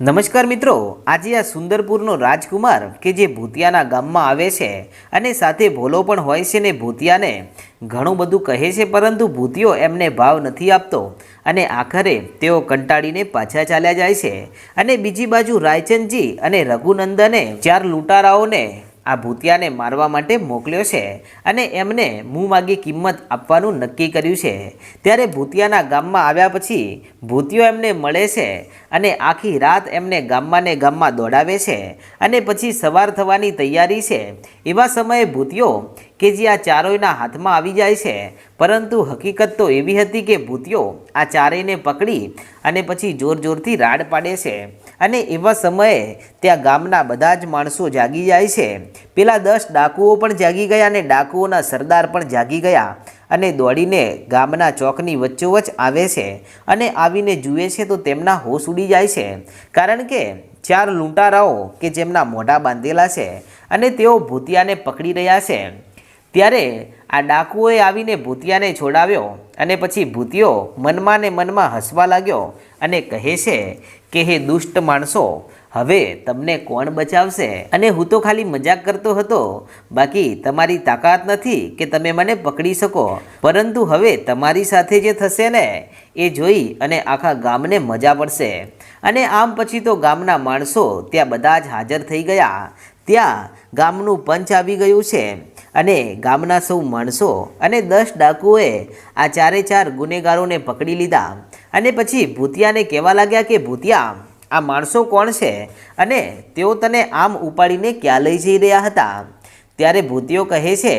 નમસ્કાર મિત્રો, આજે આ સુંદરપુરનો રાજકુમાર કે જે ભૂતિયાના ગામમાં આવે છે અને સાથે ભોલો પણ હોય છે ને ભૂતિયાને, ઘણું બધું કહે છે પરંતુ ભૂતિયો એમને ભાવ નથી આપતો અને આખરે તેઓ કંટાળીને પાછા ચાલ્યા જાય છે. અને બીજી બાજુ રાયચંદજી અને રઘુનંદને ચાર લૂંટારાઓને આ ભૂતિયાને મારવા માટે મોકલ્યો છે અને એમને મું માગી કિંમત આપવાનું નક્કી કર્યું છે. ત્યારે ભૂતિયાના ગામમાં આવ્યા પછી ભૂતિયો એમને મળે છે અને આખી રાત એમને ગામમાં ને ગામમાં દોડાવે છે અને પછી સવાર થવાની તૈયારી છે. એવા સમયે ભૂતિયો કે જે આ ચારોયના હાથમાં આવી જાય છે, પરંતુ હકીકત તો એવી હતી કે ભૂતિયો આ ચારેયને પકડી અને પછી જોર જોરથી રાડ પાડે છે. અને એવા સમયે ત્યાં ગામના બધા જ માણસો જાગી જાય છે. પેલા દસ ડાકુઓ પણ જાગી ગયા અને ડાકુઓના સરદાર પણ જાગી ગયા અને દોડીને ગામના ચોકની વચ્ચોવચ આવે છે અને આવીને જુએ છે તો તેમના હોશ ઉડી જાય છે. કારણ કે ચાર લૂંટારાઓ કે જેમના મોઢા બાંધેલા છે અને તેઓ ભૂતિયાને પકડી રહ્યા છે. ત્યારે આ ડાકુઓએ આવીને ભૂતિયાને છોડાવ્યો અને પછી ભૂતિયો મનમાં ને મનમાં હસવા લાગ્યો અને કહે છે કે, હે દુષ્ટ માણસો, હવે તમને કોણ બચાવશે? અને હું તો ખાલી મજાક કરતો હતો. બાકી તમારી તાકાત નથી કે તમે મને પકડી શકો. પરંતુ હવે તમારી સાથે જે થશે ને, એ જોઈ અને આખા ગામને મજા પડશે. અને આમ પછી તો ગામના માણસો ત્યાં બધા જ હાજર થઈ ગયા. ત્યાં ગામનું પંચ આવી ગયું છે અને ગામના સૌ માણસો અને દસ ડાકુઓએ આ ચારે ચાર ગુનેગારોને પકડી લીધા. અને પછી ભૂતિયાને કહેવા લાગ્યા કે, ભૂતિયા, આ માણસો કોણ છે? અને તેઓ તને આમ ઉપાડીને ક્યાં લઈ જઈ રહ્યા હતા? ત્યારે ભૂતિયો કહે છે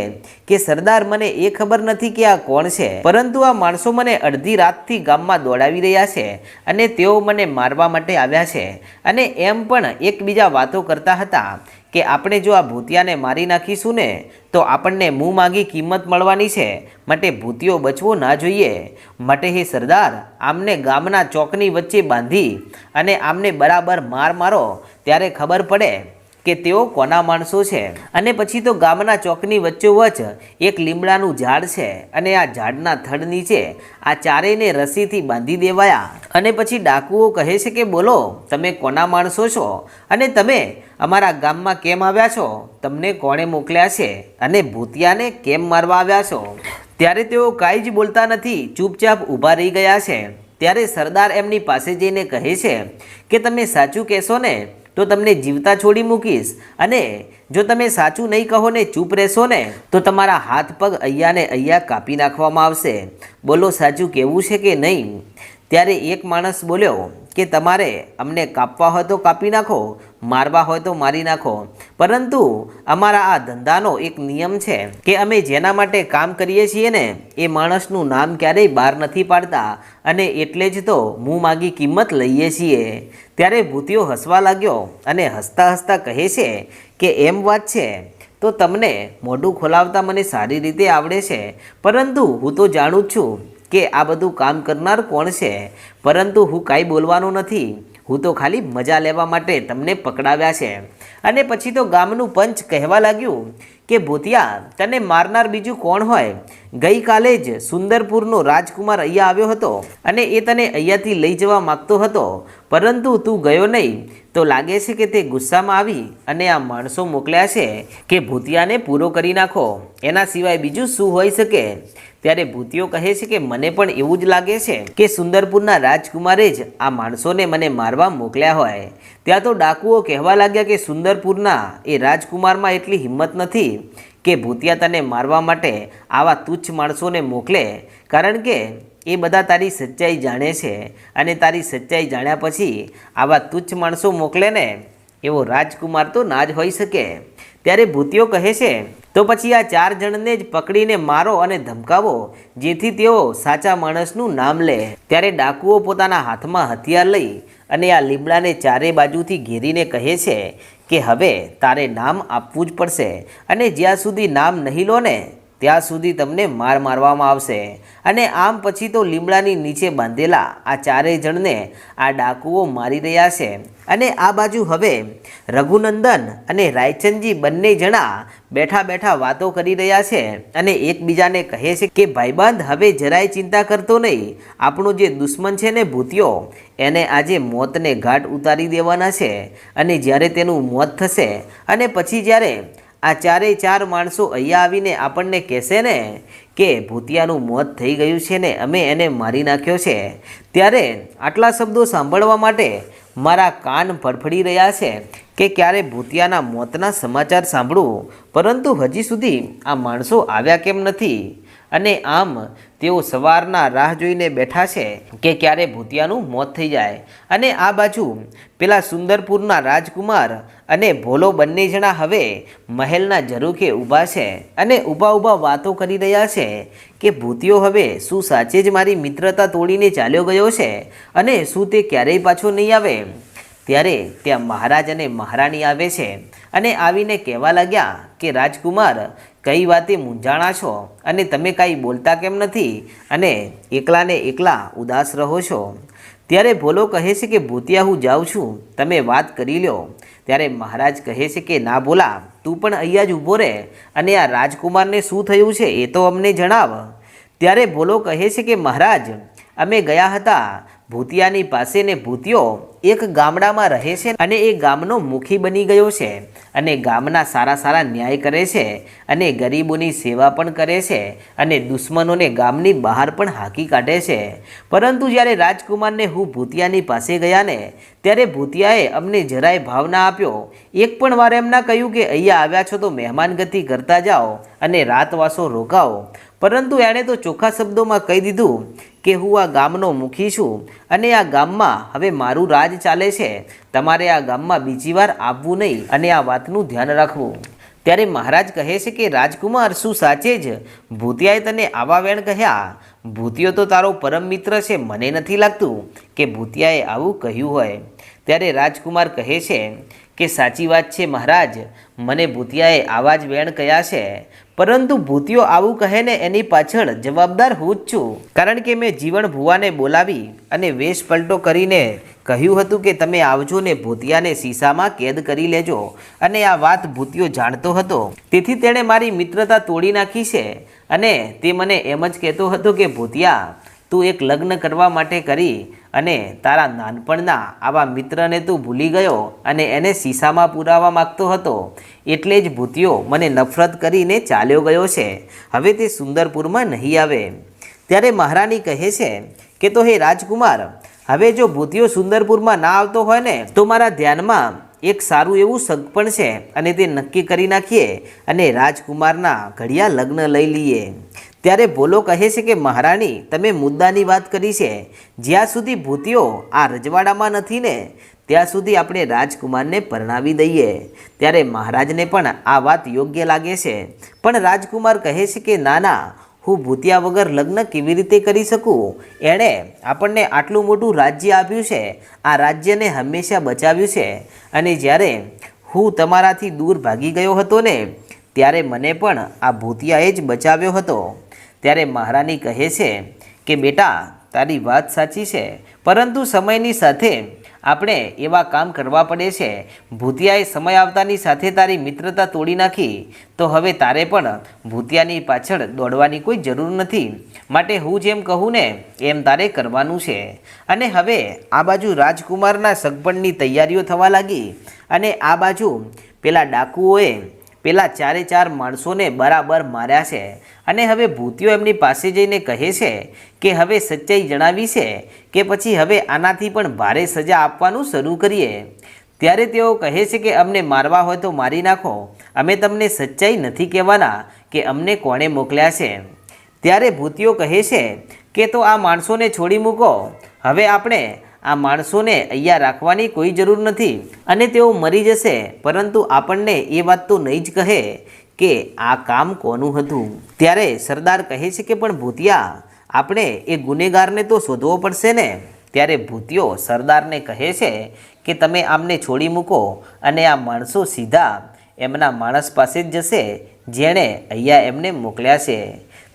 કે, સરદાર, મને એ ખબર નથી કે આ કોણ છે, પરંતુ આ માણસો મને અડધી રાતથી ગામમાં દોડાવી રહ્યા છે અને તેઓ મને મારવા માટે આવ્યા છે અને એમ પણ એકબીજા વાતો કરતા હતા. કે આપણે જો આ ભૂતિયાને મારી નાખીશું ને, તો આપણને મું માગી કિંમત મળવાની છે. માટે ભૂતિયો બચવો ના જોઈએ. માટે હે સરદાર, આમને ગામના ચોકની વચ્ચે બાંધી અને આમને બરાબર માર મારો, ત્યારે ખબર પડે. કે તેઓ કોના માણસો છે? અને પછી તો ગામના ચોકની વચ્ચોવચ એક લીમડાનું ઝાડ છે અને આ ઝાડના થડ નીચે આ ચારેયને રસીથી બાંધી દેવાયા. અને પછી ડાકુઓ કહે છે કે, બોલો, તમે કોના માણસો છો? અને તમે અમારા ગામમાં કેમ આવ્યા છો? તમને કોણે મોકલ્યા છે? અને ભૂતિયાને કેમ મારવા આવ્યા છો? ત્યારે તેઓ કાંઈ જ બોલતા નથી, ચૂપચાપ ઊભા રહી ગયા છે. ત્યારે સરદાર એમની પાસે જઈને કહે છે કે, તમે સાચું કહેશો ને? તો તમને જીવતા છોડી મૂકીશ. અને જો તમે સાચું નહીં કહો ને ચૂપ રહેશો ને, તો તમારા હાથ પગ અહીંયાને અહીંયા કાપી નાખવામાં આવશે. બોલો, સાચું કેવું છે કે નહીં? ત્યારે એક માણસ બોલ્યો કે તમારે અમને કાપવા હોય તો કાપી નાખો, મારવા હોય તો મારી નાખો. પરંતુ અમારા આ ધંધાનો એક નિયમ છે કે અમે જેના માટે કામ કરીએ છીએ ને, એ માણસનું નામ ક્યારેય બહાર નથી પાડતા અને એટલે જ તો મું માગી કિંમત લઈએ છીએ. ત્યારે ભૂતિયો હસવા લાગ્યો અને હસતા હસતા કહે છે કે, એમ વાત છે, તો તમને મોઢું ખોલાવતા મને સારી રીતે આવડે છે. પરંતુ હું તો જાણું જ છું કે આ બધું કામ કરનાર કોણ છે? પરંતુ હું કાંઈ બોલવાનું નથી. હું તો ખાલી મજા લેવા માટે તમને પકડાવ્યા છે. અને પછી તો ગામનું પંચ કહેવા લાગ્યું કે, ભૂતિયા, તને મારનાર બીજું કોણ હોય? ગઈકાલે જ સુંદરપુરનો રાજકુમાર અહીંયા આવ્યો હતો અને એ તને અહીંયાથી લઈ જવા માગતો હતો. પરંતુ તું ગયો નહીં. તો લાગે છે કે તે ગુસ્સામાં આવી અને આ માણસો મોકલ્યા છે કે, ભૂતિયાને પૂરો કરી નાખો. એના સિવાય બીજું શું હોઈ શકે? ત્યારે ભૂતિયો કહે છે કે મને પણ એવું જ લાગે છે કે સુંદરપુરના રાજકુમારે જ આ માણસોને મને મારવા મોકલ્યા હોય. ત્યાં તો ડાકુઓ કહેવા લાગ્યા કે સુંદરપુરના એ રાજકુમારમાં એટલી હિંમત નથી કે ભૂતિયા તને મારવા માટે આવા તુચ્છ માણસોને મોકલે, કારણ કે એ બધા તારી સચ્ચાઈ જાણે છે અને તારી સચ્ચાઈ જાણ્યા પછી આવા તુચ્છ માણસો મોકલે ને એવો રાજકુમાર તો ના જ હોઈ શકે. ત્યારે ભૂતિયો કહે છે, તો પછી આ ચાર જણને જ પકડીને મારો અને ધમકાવો, જેથી તેઓ સાચા માણસનું નામ લે. ત્યારે ડાકુઓ પોતાના હાથમાં હથિયાર લઈ અને આ લીમડાને ચારે બાજુથી ઘેરીને કહે છે કે, હવે તારે નામ આપવું જ પડશે અને જ્યાં સુધી નામ નહીં લો ને ત્યાં સુધી તમને માર મારવામાં આવશે. અને આમ પછી તો લીમડાની નીચે બાંધેલા આ ચારેય જણને આ ડાકુઓ મારી રહ્યા છે. અને આ બાજુ હવે રઘુનંદન અને રાયચંદજી બંને જણા બેઠા બેઠા વાતો કરી રહ્યા છે અને એકબીજાને કહે છે કે, ભાઈબંધ, હવે જરાય ચિંતા કરતો નહીં. આપણો જે દુશ્મન છે ને ભૂતિયો, એને આજે મોતને ઘાટ ઉતારી દેવાના છે. અને જ્યારે તેનું મોત થશે, અને પછી જ્યારે આ ચારેય ચાર માણસો અહીંયા આવીને આપણને કહેશે ને કે ભૂતિયાનું મોત થઈ ગયું છે ને, અમે એને મારી નાખ્યો છે. ત્યારે આટલા શબ્દો સાંભળવા માટે મારા કાન ફડફડી રહ્યા છે કે ક્યારે ભૂતિયાના મોતના સમાચાર સાંભળું. પરંતુ હજી સુધી આ માણસો આવ્યા કેમ નથી? અને આમ તેઓ સવારના રાહ જોઈને બેઠા છે કે ક્યારે ભૂતિયાનું મોત થઈ જાય. અને આ બાજુ પેલા સુંદરપુરના રાજકુમાર અને ભોલો બંને જણા હવે મહેલના ઝરૂખે ઊભા છે અને ઊભા ઊભા વાતો કરી રહ્યા છે કે ભૂતિયો હવે શું સાચે જ મારી મિત્રતા તોડીને ચાલ્યો ગયો છે અને શું તે ક્યારેય પાછો નહીં આવે? ત્યારે ત્યાં મહારાજ અને મહારાણી આવે છે અને આવીને કહેવા લાગ્યા કે રાજકુમાર કઈ વાતે મૂંઝાણા છો? અને તમે કાંઈ બોલતા કેમ નથી? અને એકલાને એકલા ઉદાસ રહો છો? ત્યારે ભોલો કહે છે કે, ભૂતિયા હું જાઉં છું. તમે વાત કરી લ્યો. ત્યારે મહારાજ કહે છે કે, ના બોલા તું પણ અહીંયા જ ઊભો રહે. અને આ રાજકુમારને શું થયું છે એ તો અમને જણાવ. ત્યારે ભોલો કહે છે કે, મહારાજ, અમે ગયા હતા ભૂતિયાની પાસે ને ભૂતિયો એક ગામડામાં રહે છે અને એ ગામનો મુખી બની ગયો છે અને ગામના સારા સારા ન્યાય કરે છે અને ગરીબોની સેવા પણ કરે છે અને દુશ્મનોને ગામની બહાર પણ હાકી કાઢે છે. પરંતુ જ્યારે રાજકુમારને હું ભૂતિયાની પાસે ગયા ને ત્યારે ભૂતિયાએ અમને જરાય ભાવ ના આપ્યો. એક પણ વાર એમના કહ્યું કે અહીંયા આવ્યા છો તો મહેમાનગતિ કરતા જાઓ અને રાતવાસો રોકાઓ. પરંતુ એણે તો ચોખ્ખા શબ્દોમાં કહી દીધું કે હું આ ગામનો મુખી છું અને આ ગામમાં હવે મારું રાજ ચાલે છે. તમારે આ ગામમાં બીજી વાર આવવું નહીં અને આ વાતનું ધ્યાન રાખવું. ત્યારે મહારાજ કહે છે કે, રાજકુમાર, શું સાચે જ? ભૂતિયાએ તને આવા વેણ કહ્યા. ભૂતિયો તો તારો પરમ મિત્ર છે, મને નથી લાગતું કે ભૂતિયાએ આવું કહ્યું હોય. ત્યારે રાજકુમાર કહે છે કે સાચી વાત છે મહારાજ, મને ભૂતિયાએ આવા જ વેણ કહ્યા છે? પરંતુ ભૂતિયો આવું કહે ને એની પાછળ જવાબદાર હું જ છું. કારણ કે મેં જીવન ભુવાને બોલાવી અને વેશ પલટો કરીને કહ્યું હતું કે તમે આવજો ને ભૂતિયાને શીશામાં કેદ કરી લેજો અને આ વાત ભૂતિયો જાણતો હતો. તેથી તેણે મારી મિત્રતા તોડી નાખી છે અને તે મને એમ જ કહેતો હતો કે ભૂતિયા, તું એક લગ્ન કરવા માટે કરી અને તારા નાનપણના આવા મિત્રને તું ભૂલી ગયો અને એને શીશામાં પુરાવા માગતો હતો, એટલે જ ભૂતિયો મને નફરત કરીને ચાલ્યો ગયો છે. હવે તે સુંદરપુરમાં નહીં આવે. ત્યારે મહારાણી કહે છે કે, તો હે રાજકુમાર, હવે જો ભૂતિયો સુંદરપુરમાં ના આવતો હોય ને, તો મારા ધ્યાનમાં એક સારું એવું સગપણ છે અને તે નક્કી કરી નાખીએ અને રાજકુમારના ઘડિયા લગ્ન લઈ લઈએ. ત્યારે ભોલો કહે છે કે, મહારાણી, તમે મુદ્દાની વાત કરી છે. જ્યાં સુધી ભૂતિયો આ રજવાડામાં નથી ને, ત્યાં સુધી આપણે રાજકુમારને પરણાવી દઈએ. ત્યારે મહારાજને પણ આ વાત યોગ્ય લાગે છે. પણ રાજકુમાર કહે છે કે, ના ના, હું ભૂતિયા વગર લગ્ન કેવી રીતે કરી શકું? એણે આપણને આટલું મોટું રાજ્ય આપ્યું છે. આ રાજ્યને હંમેશા બચાવ્યું છે. અને જ્યારે હું તમારાથી દૂર ભાગી ગયો હતો ને, ત્યારે મને પણ આ ભૂતિયાએ જ બચાવ્યો હતો. ત્યારે મહારાણી કહે છે કે, બેટા, તારી વાત સાચી છે, પરંતુ સમયની સાથે આપણે એવા કામ કરવા પડે છે. ભૂતિયાએ સમય આવતાની સાથે તારી મિત્રતા તોડી નાખી. તો હવે તારે પણ ભૂતિયાની પાછળ દોડવાની કોઈ જરૂર નથી. માટે હું જેમ કહું ને, એમ તારે કરવાનું છે. અને હવે આ બાજુ રાજકુમારના સગપણની તૈયારીઓ થવા લાગી. અને આ બાજુ પેલા ડાકુઓએ પેલા ચારે ચાર માણસોને બરાબર માર્યા છે. અને હવે ભૂતિયો એમની પાસે જઈને કહે છે કે હવે સચ્ચાઈ જણાવી છે કે પછી હવે આનાથી પણ ભારે સજા આપવાનું શરૂ કરીએ. ત્યારે તેઓ કહે છે કે અમને મારવા હોય તો મારી નાખો. અમે તમને સચ્ચાઈ નથી કહેવાના કે અમને કોણે મોકલ્યા છે. ત્યારે ભૂતિયો કહે છે કે તો આ માણસોને છોડી મૂકો. હવે આપણે આ માણસોને અહીંયા રાખવાની કોઈ જરૂર નથી. અને તેઓ મરી જશે, પરંતુ આપણને એ વાત તો નહીં જ કહે કે આ કામ કોનું હતું. ત્યારે સરદાર કહે છે કે, પણ ભૂતિયા, આપણે એ ગુનેગારને તો શોધવો પડશે ને? ત્યારે ભૂતિયો સરદારને કહે છે કે, તમે આમને છોડી મૂકો અને આ માણસો સીધા એમના માણસ પાસે જ જશે, જેણે અહીંયા એમને મોકલ્યા છે.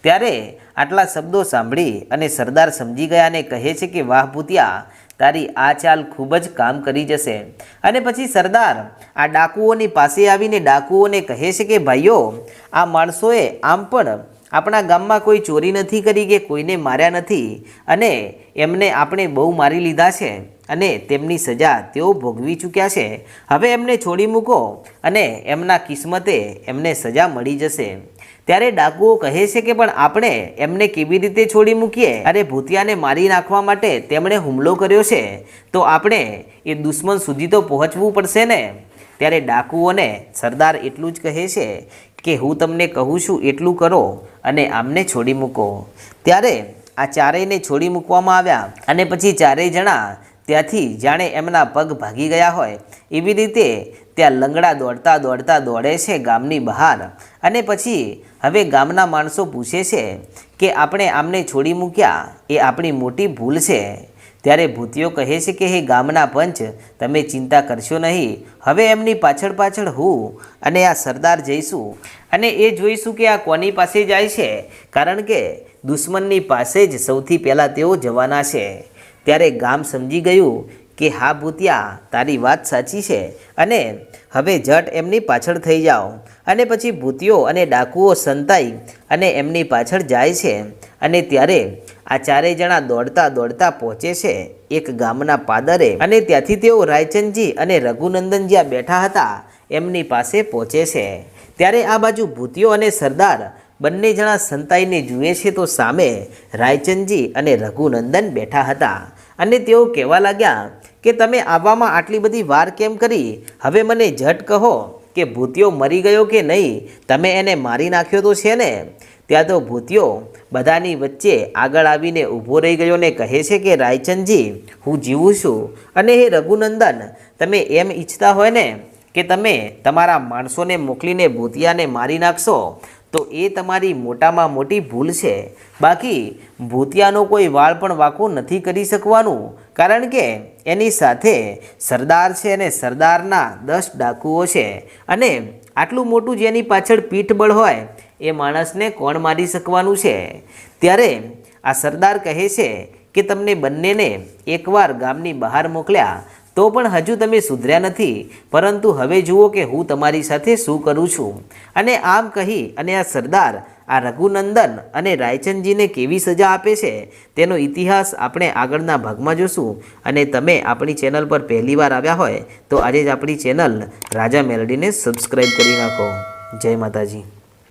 ત્યારે આટલા શબ્દો સાંભળી અને સરદાર સમજી ગયા અને કહે છે કે, વાહ ભૂતિયા તારી આ ચાલ ખૂબ જ કામ કરી જશે. અને પછી સરદાર, આ ડાકુઓની પાસે આવીને ડાકુઓને કહે છે કે, ભાઈઓ, આ માણસોએ આમ પણ આપણા ગામમાં કોઈ ચોરી નથી કરી કે કોઈને માર્યા નથી. અને એમને આપણે બહુ મારી લીધા છે અને તેમની સજા તેઓ ભોગવી ચૂક્યા છે. હવે એમને છોડી મૂકો અને એમના કિસ્મતે એમને સજા મળી જશે. ત્યારે ડાકુઓ કહે છે કે પણ આપણે એમને કેવી રીતે છોડી મૂકીએ? અરે ભૂતિયાને મારી નાખવા માટે તેમણે હુમલો કર્યો છે. તો આપણે એ દુશ્મન સુધી તો પહોંચવું પડશે ને? ત્યારે ડાકુઓને સરદાર એટલું જ કહે છે કે હું તમને કહું છું એટલું કરો અને આમને છોડી મૂકો. ત્યારે આ ચારેયને છોડી મૂકવામાં આવ્યા અને પછી ચારેય જણા ત્યાંથી જાણે એમના પગ ભાગી ગયા હોય. એવી રીતે ત્યાં લંગડા દોડતા દોડતા દોડે છે ગામની બહાર. અને પછી હવે ગામના માણસો પૂછે છે કે આપણે આમને છોડી મૂક્યા? એ આપણી મોટી ભૂલ છે. ત્યારે ભૂતિઓ કહે છે કે, હે ગામના પંચ, તમે ચિંતા કરશો નહીં. હવે એમની પાછળ પાછળ હું અને આ સરદાર જઈશું. અને એ જોઈશું કે આ કોની પાસે જાય છે. કારણ કે દુશ્મનની પાસે જ સૌથી પહેલાં તેઓ જવાના છે. ત્યારે ગામ સમજી ગયું કે હા ભૂતિયા, તારી વાત સાચી છે. અને હવે જટ એમની પાછળ થઈ જાઓ. અને પછી ભૂતિયો અને ડાકુઓ સંતાઈ અને એમની પાછળ જાય છે. અને ત્યારે આ ચારેય જણા દોડતા દોડતા પહોંચે છે એક ગામના પાદરે. અને ત્યાંથી તેઓ રાયચંદજી અને રઘુનંદન જ્યાં બેઠા હતા. એમની પાસે પહોંચે છે. ત્યારે આ બાજુ ભૂતિયો અને સરદાર બંને જણા સંતાઈને જુએ છે તો સામે રાયચંદજી અને રઘુનંદન બેઠા હતા. અને તેઓ કહેવા લાગ્યા કે તમે આવવામાં આટલી બધી વાર કેમ કરી? હવે મને ઝટ કહો કે ભૂતિયો મરી ગયો કે નહીં? તમે એને મારી નાખ્યો તો છે ને? ત્યાં તો ભૂતિયો બધાની વચ્ચે આગળ આવીને ઊભો રહી ગયો ને કહે છે કે, રાયચંદજી, હું જીવું છું. અને હે રઘુનંદન, તમે એમ ઈચ્છતા હોય ને કે તમે તમારા માણસોને મોકલીને ભૂતિયાને મારી નાખશો? તો એ તમારી મોટામાં મોટી ભૂલ છે. બાકી, ભૂતિયાનો કોઈ વાળ પણ વાંકો નથી કરી શકવાનું, કારણ કે એની સાથે સરદાર છે અને સરદારના દસ ડાકુઓ છે. અને આટલું મોટું જેની પાછળ પીઠબળ હોય, એ માણસને કોણ મારી શકવાનું છે? ત્યારે આ સરદાર કહે છે કે, તમને બંનેને એકવાર ગામની બહાર મોકલ્યા તો પણ હજુ તમે સુધર્યા નથી. પરંતુ હવે જુઓ કે હું તમારી સાથે શું કરું છું. અને આમ કહી અને આ સરદાર, આ રઘુનંદન અને રાયચંદજીને કેવી સજા આપે છે? તેનો ઇતિહાસ આપણે આગળના ભાગમાં જોશું. અને તમે આપણી ચેનલ પર પહેલીવાર આવ્યા હોય, તો આજે જ આપણી ચેનલ રાજા મેલડીને સબસ્ક્રાઈબ કરી નાખો. જય માતાજી.